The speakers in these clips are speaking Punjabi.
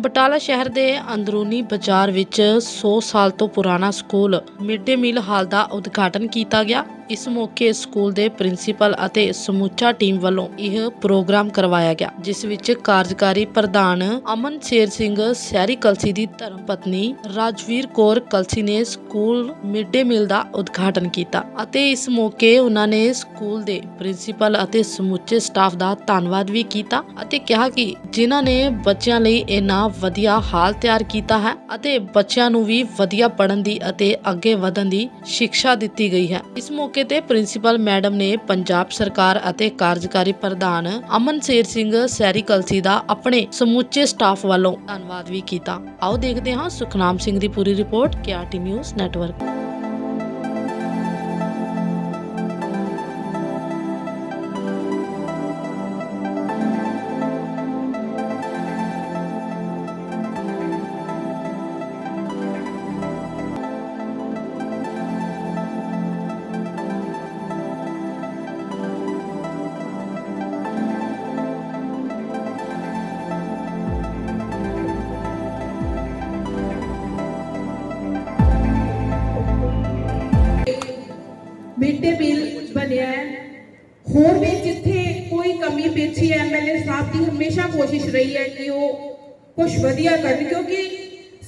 ਬਟਾਲਾ ਸ਼ਹਿਰ ਦੇ ਅੰਦਰੂਨੀ ਬਾਜ਼ਾਰ ਵਿੱਚ 100 ਸਾਲ ਤੋਂ ਪੁਰਾਣਾ ਸਕੂਲ ਮਿਡ ਡੇ ਮੀਲ ਹਾਲ ਦਾ ਉਦਘਾਟਨ ਕੀਤਾ ਗਿਆ। ਇਸ ਮੌਕੇ ਸਕੂਲ ਦੇ ਪ੍ਰਿੰਸੀਪਲ ਅਤੇ ਸਮੁੱਚਾ ਟੀਮ ਵੱਲੋਂ ਇਹ ਪ੍ਰੋਗਰਾਮ ਕਰਵਾਇਆ ਗਿਆ, ਜਿਸ ਵਿੱਚ ਕਾਰਜਕਾਰੀ ਪ੍ਰਧਾਨ ਅਮਨ ਸ਼ੇਰ ਸਿੰਘ, ਸਹਿਰੀ ਕਲਸੀ ਦੀ ਧਰਮ ਪਤਨੀ ਰਾਜਵੀਰ ਕੌਰ ਕਲਸੀ ਨੇ ਸਕੂਲ ਮਿਡ ਡੇ ਮੀਲ ਦਾ ਉਦਘਾਟਨ ਕੀਤਾ ਅਤੇ ਇਸ ਮੌਕੇ ਉਹਨਾਂ ਨੇ ਸਕੂਲ ਦੇ ਪ੍ਰਿੰਸੀਪਲ ਅਤੇ ਸਮੁੱਚੇ ਸਟਾਫ ਦਾ ਧੰਨਵਾਦ ਵੀ ਕੀਤਾ ਅਤੇ ਕਿਹਾ ਕਿ ਜਿਨ੍ਹਾਂ ਨੇ ਬੱਚਿਆਂ ਲਈ ਇੰਨਾ ਵਧੀਆ ਹਾਲ ਤਿਆਰ ਕੀਤਾ ਹੈ ਅਤੇ ਬੱਚਿਆਂ ਨੂੰ ਵੀ ਵਧੀਆ ਪੜ੍ਹਨ ਦੀ ਅਤੇ ਅੱਗੇ ਵਧਣ ਦੀ ਸਿੱਖਿਆ ਦਿੱਤੀ ਗਈ ਹੈ। ਇਸ ਮੌਕੇ ਤੇ ਪ੍ਰਿੰਸੀਪਲ ਮੈਡਮ ਨੇ ਪੰਜਾਬ ਸਰਕਾਰ ਅਤੇ ਕਾਰਜਕਾਰੀ ਪ੍ਰਧਾਨ ਅਮਨ ਸ਼ੇਰ ਸਿੰਘ ਸੈਰੀ ਕਲਸੀ ਦਾ ਆਪਣੇ ਸਮੁੱਚੇ ਸਟਾਫ ਵੱਲੋਂ ਧੰਨਵਾਦ ਵੀ ਕੀਤਾ। ਆਓ ਦੇਖਦੇ ਹਾਂ ਸੁਖਨਾਮ ਸਿੰਘ ਦੀ ਪੂਰੀ report, KRT news network. Mid day meal ਬਣਿਆ ਹੈ। ਹੋਰ ਵੀ ਜਿੱਥੇ ਕੋਈ ਕਮੀ ਪੇਛੀ ਐਮਐਲਏ ਸਾਹਿਬ ਦੀ ਹਮੇਸ਼ਾ ਕੋਸ਼ਿਸ਼ ਰਹੀ ਹੈ ਕਿ ਉਹ ਕੁਝ ਵਧੀਆ ਕਰਨ, ਕਿਉਂਕਿ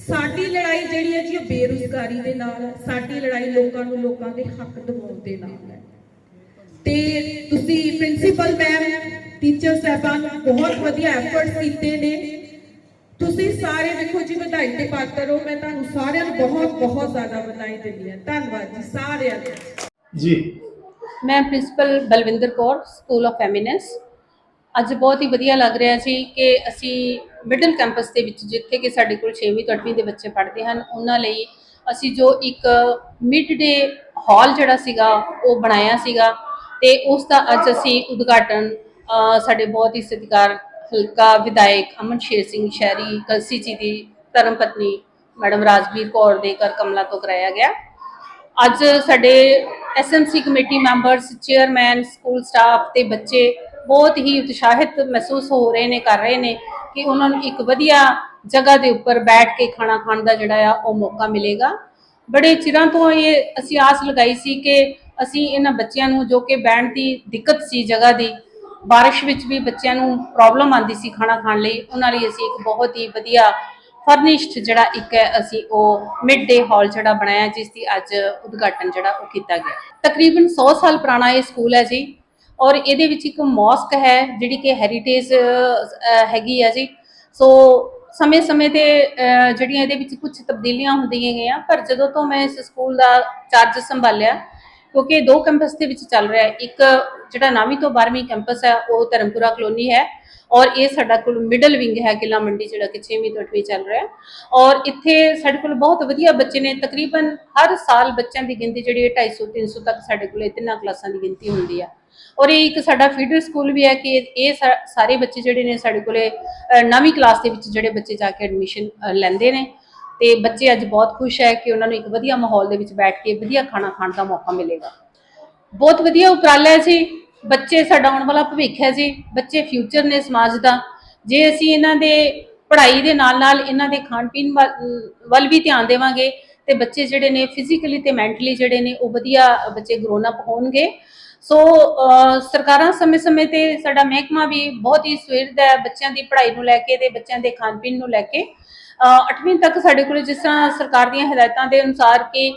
ਸਾਡੀ ਲੜਾਈ ਜਿਹੜੀ ਹੈ ਜੀ ਉਹ ਬੇਰੁਜ਼ਗਾਰੀ ਦੇ ਨਾਲ ਹੈ। ਸਾਡੀ ਲੜਾਈ ਲੋਕਾਂ ਨੂੰ ਲੋਕਾਂ ਦੇ ਹੱਕ ਦਿਵਾਉਣ ਦੇ ਨਾਲ ਹੈ। ਤੇ ਤੁਸੀਂ ਪ੍ਰਿੰਸੀਪਲ ਮੈਮ, ਟੀਚਰ ਸਾਹਿਬਾਂ ਬਹੁਤ ਵਧੀਆ ਐਫਰਟਸ ਕੀਤੇ ਨੇ। ਤੁਸੀਂ ਸਾਰੇ ਵੇਖੋ ਜੀ ਵਧਾਈ ਦੇ ਪਾਤਰ ਹੋ। ਮੈਂ ਤੁਹਾਨੂੰ ਸਾਰਿਆਂ ਨੂੰ ਬਹੁਤ ਬਹੁਤ ਜ਼ਿਆਦਾ ਵਧਾਈ ਦਿੰਦੀ ਹਾਂ। ਧੰਨਵਾਦ ਜੀ ਸਾਰਿਆਂ ਦਾ। ਜੀ। ਮੈਂ principal Balwinder Kaur school of eminence ਅੱਜ ਬਹੁਤ ਹੀ ਵਧੀਆ ਲੱਗ ਰਿਹਾ ਸੀ ਕਿ ਅਸੀਂ ਮਿਡਲ ਕੈਂਪਸ ਦੇ ਵਿੱਚ, ਜਿੱਥੇ ਕਿ ਸਾਡੇ ਕੋਲ 6ਵੀਂ ਤੋਂ 8ਵੀਂ ਦੇ ਬੱਚੇ ਪੜ੍ਹਦੇ ਹਨ, ਉਹਨਾਂ ਲਈ ਅਸੀਂ ਜੋ ਇੱਕ ਮਿਡ ਡੇ ਹਾਲ ਜਿਹੜਾ ਸੀਗਾ, ਉਹ ਬਣਾਇਆ ਸੀਗਾ ਤੇ ਉਸ ਦਾ ਅੱਜ ਅਸੀਂ ਉਦਘਾਟਨ ਸਾਡੇ ਬਹੁਤ ਹੀ ਸਤਿਕਾਰ ਹਲਕਾ ਵਿਧਾਇਕ ਅਮਨ ਸ਼ੇਰ ਸਿੰਘ ਸ਼ਹਿਰੀ, ਕਲਸੀ ਜੀ ਦੀ ਧਰਮ ਪਤਨੀ ਮੈਡਮ ਰਾਜਵੀਰ ਕੌਰ ਦੇ ਘਰ ਕਮਲਾ ਤੋਂ ਕਰਾਇਆ ਗਿਆ। ਅੱਜ ਸਾਡੇ SMC committee members chairman school staff ਤੇ ਬੱਚੇ ਬਹੁਤ ਹੀ ਉਤਸ਼ਾਹਿਤ ਮਹਿਸੂਸ ਹੋ ਰਹੇ ਨੇ, ਕਰ ਰਹੇ ਨੇ ਕਿ ਉਹਨਾਂ ਨੂੰ ਇੱਕ ਵਧੀਆ ਜਗ੍ਹਾ ਦੇ ਉੱਪਰ ਬੈਠ ਕੇ ਖਾਣਾ ਖਾਣ ਦਾ ਜਿਹੜਾ ਆ, ਉਹ ਮੌਕਾ ਮਿਲੇਗਾ। ਬੜੇ ਚਿਰਾਂ ਤੋਂ ਇਹ ਅਸੀਂ ਆਸ ਲਗਾਈ ਸੀ ਕਿ ਅਸੀਂ ਇਹਨਾਂ ਬੱਚਿਆਂ ਨੂੰ ਜੋ ਕਿ ਬੈਠਣ ਦੀ ਦਿੱਕਤ ਸੀ ਜਗ੍ਹਾ ਦੀ, ਬਾਰਿਸ਼ ਵਿੱਚ ਵੀ ਬੱਚਿਆਂ ਨੂੰ ਪ੍ਰੋਬਲਮ ਆਉਂਦੀ ਸੀ ਖਾਣਾ ਖਾਣ ਲਈ, ਉਹਨਾਂ ਲਈ ਅਸੀਂ ਇੱਕ ਬਹੁਤ ਹੀ ਵਧੀਆ ਫਰਨਿਸ਼ਡ ਜਿਹੜਾ ਇੱਕ ਹੈ, ਅਸੀਂ ਉਹ ਮਿਡ ਡੇ ਹਾਲ ਜਿਹੜਾ ਬਣਾਇਆ, ਜਿਸ ਦੀ ਅੱਜ ਉਦਘਾਟਨ ਜਿਹੜਾ ਉਹ ਕੀਤਾ ਗਿਆ। ਤਕਰੀਬਨ 100 ਸਾਲ ਪੁਰਾਣਾ ਇਹ ਸਕੂਲ ਹੈ ਜੀ। ਔਰ ਇਹਦੇ ਵਿੱਚ ਇੱਕ ਮੌਸਕ ਹੈ, ਜਿਹੜੀ ਕਿ ਹੈਰੀਟੇਜ ਹੈਗੀ ਹੈ ਜੀ। ਸੋ ਸਮੇਂ-ਸਮੇਂ ਤੇ ਜਿਹੜੀਆਂ ਇਹਦੇ ਵਿੱਚ ਕੁਝ ਤਬਦੀਲੀਆਂ ਹੁੰਦੀਆਂ ਗਈਆਂ, ਪਰ ਜਦੋਂ ਤੋਂ ਮੈਂ ਇਸ ਸਕੂਲ ਦਾ ਚਾਰਜ ਸੰਭਾਲਿਆ ਕਿਉਂਕਿ ਇਹ ਦੋ ਕੈਂਪਸ ਦੇ ਵਿੱਚ ਚੱਲ ਰਿਹਾ ਹੈ। ਇੱਕ ਜਿਹੜਾ 9ਵੀਂ ਤੋਂ 12ਵੀਂ ਕੈਂਪਸ ਹੈ ਉਹ ਧਰਮਪੁਰਾ ਕਲੋਨੀ ਹੈ ਔਰ ਇਹ ਸਾਡਾ ਕੋਲ ਮਿਡਲ ਵਿੰਗ ਹੈ ਕਿਲਾ ਮੰਡੀ ਜਿਹੜਾ ਕਿ 6ਵੀਂ ਤੋਂ 8ਵੀਂ ਚੱਲ ਰਿਹਾ ਹੈ। ਔਰ ਇੱਥੇ ਸਾਡੇ ਕੋਲ ਬਹੁਤ ਵਧੀਆ ਬੱਚੇ ਨੇ ਤਕਰੀਬਨ ਹਰ ਸਾਲ ਬੱਚਿਆਂ ਦੀ ਗਿਣਤੀ ਜਿਹੜੀ ਹੈ 250 300 ਤੱਕ ਸਾਡੇ ਕੋਲ ਤਿੰਨਾਂ ਕਲਾਸਾਂ ਦੀ ਗਿਣਤੀ ਹੁੰਦੀ ਹੈ। ਔਰ ਇਹ ਇੱਕ ਸਾਡਾ ਫੀਡਰ ਸਕੂਲ ਵੀ ਹੈ ਕਿ ਇਹ ਸਾ- ਸਾਰੇ ਬੱਚੇ ਜਿਹੜੇ ਨੇ ਸਾਡੇ ਕੋਲੇ ਅ, ਨਵੀਂ ਕਲਾਸ ਦੇ ਵਿੱਚ ਜਿਹੜੇ ਬੱਚੇ ਜਾ ਕੇ ਐਡਮਿਸ਼ਨ ਲੈਂਦੇ ਨੇ। ਤੇ ਬੱਚੇ ਅੱਜ ਬਹੁਤ ਖੁਸ਼ ਹੈ ਕਿ ਉਹਨਾਂ ਨੂੰ ਇੱਕ ਵਧੀਆ ਮਾਹੌਲ ਦੇ ਵਿੱਚ ਬੈਠ ਕੇ ਵਧੀਆ ਖਾਣਾ ਖਾਣ ਦਾ ਮੌਕਾ ਮਿਲੇਗਾ। ਬਹੁਤ ਵਧੀਆ ਉਪਰਾਲਾ ਹੈ ਜੀ ਬੱਚੇ ਸਾਡਾ ਆਉਣ ਵਾਲਾ ਭਵਿੱਖ ਹੈ ਜੀ। ਬੱਚੇ ਫਿਊਚਰ ਨੇ ਸਮਾਜ ਦਾ। ਜੇ ਅਸੀਂ ਇਹਨਾਂ ਦੇ ਪੜ੍ਹਾਈ ਦੇ ਨਾਲ ਨਾਲ ਇਹਨਾਂ ਦੇ ਖਾਣ ਪੀਣ ਵੱਲ ਵੱਲ ਵੀ ਧਿਆਨ ਦੇਵਾਂਗੇ, ਤੇ ਬੱਚੇ ਜਿਹੜੇ ਨੇ ਫਿਜ਼ੀਕਲੀ ਤੇ ਮੈਂਟਲੀ ਜਿਹੜੇ ਨੇ ਉਹ ਵਧੀਆ ਬੱਚੇ ਗਰੋਨ ਅਪ ਹੋਣਗੇ। ਸੋ ਸਰਕਾਰਾਂ ਸਮੇਂ-ਸਮੇਂ ਤੇ ਸਾਡਾ ਮਹਿਕਮਾ ਵੀ ਬਹੁਤ ਹੀ ਸਵੇਰਦਾ ਹੈ ਬੱਚਿਆਂ ਦੀ ਪੜ੍ਹਾਈ ਨੂੰ ਲੈ ਕੇ ਤੇ ਬੱਚਿਆਂ ਦੇ ਖਾਣ ਪੀਣ ਨੂੰ ਲੈ ਕੇ। 8ਵੀਂ ਤੱਕ ਸਾਡੇ ਕੋਲ ਜਿਸ ਤਰ੍ਹਾਂ ਸਰਕਾਰ ਦੀਆਂ ਹਦਾਇਤਾਂ ਦੇ ਅਨੁਸਾਰ ਕਿ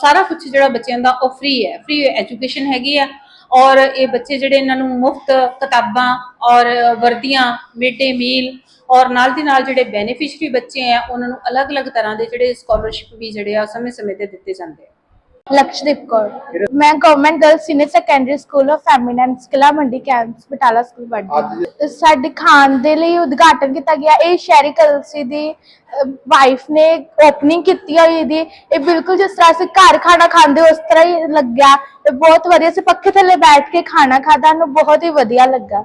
ਸਾਰਾ ਕੁਝ ਜਿਹੜਾ ਬੱਚਿਆਂ ਦਾ ਉਹ ਫ੍ਰੀ ਹੈ ਫ੍ਰੀ ਐਜੂਕੇਸ਼ਨ ਹੈਗੀ ਆ ਔਰ ਇਹ ਬੱਚੇ ਜਿਹੜੇ ਇਹਨਾਂ ਨੂੰ ਮੁਫਤ ਕਿਤਾਬਾਂ ਔਰ ਵਰਦੀਆਂ ਮਿਡ ਡੇ ਮੀਲ ਔਰ ਨਾਲ ਦੀ ਨਾਲ ਜਿਹੜੇ ਬੈਨੀਫਿਸ਼ਰੀ ਬੱਚੇ ਆ, ਉਹਨਾਂ ਨੂੰ ਅਲੱਗ-ਅਲੱਗ ਤਰ੍ਹਾਂ ਦੇ ਜਿਹੜੇ ਸਕਾਲਰਸ਼ਿਪ ਵੀ ਜਿਹੜੇ ਆ ਸਮੇਂ-ਸਮੇਂ ਤੇ ਦਿੱਤੇ ਜਾਂਦੇ ਆ। ਲਕਸ਼ਦੀਪ ਕੌਰ। ਮੈਂ government girls senior secondary school of eminence Qila Mandi campus Batala school ਹਾਂ। ਸਾਡੇ ਖਾਣ ਦੇ ਲਈ ਉਦਘਾਟਨ ਕੀਤਾ ਗਿਆ। ਇਹ ਸ਼ਹਿਰੀ ਕਲਸੀ ਦੀ ਵਾਈਫ ਨੇ ਓਪਨਿੰਗ ਕੀਤੀ ਹੋਈ ਇਹਦੀ ਇਹ ਬਿਲਕੁਲ ਜਿਸ ਤਰ੍ਹਾਂ ਅਸੀਂ ਘਰ ਖਾਣਾ ਖਾਂਦੇ ਉਸ ਤਰ੍ਹਾਂ ਹੀ ਲੱਗਿਆ। ਤੇ ਬਹੁਤ ਵਧੀਆ ਅਸੀਂ ਪੱਖੇ ਥੱਲੇ ਬੈਠ ਕੇ ਖਾਣਾ ਖਾਦਾ ਨੂੰ ਬਹੁਤ ਹੀ ਵਧੀਆ ਲੱਗਾ।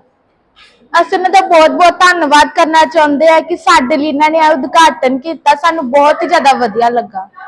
ਅਸੀਂ ਉਹਨਾਂ ਦਾ ਬਹੁਤ ਬਹੁਤ ਧੰਨਵਾਦ ਕਰਨਾ ਚਾਹੁੰਦੇ ਆ ਕਿ ਸਾਡੇ ਲਈ ਇਹਨਾਂ ਨੇ ਉਦਘਾਟਨ ਕੀਤਾ। ਸਾਨੂੰ ਬਹੁਤ ਹੀ ਜ਼ਿਆਦਾ ਵਧੀਆ ਲੱਗਾ।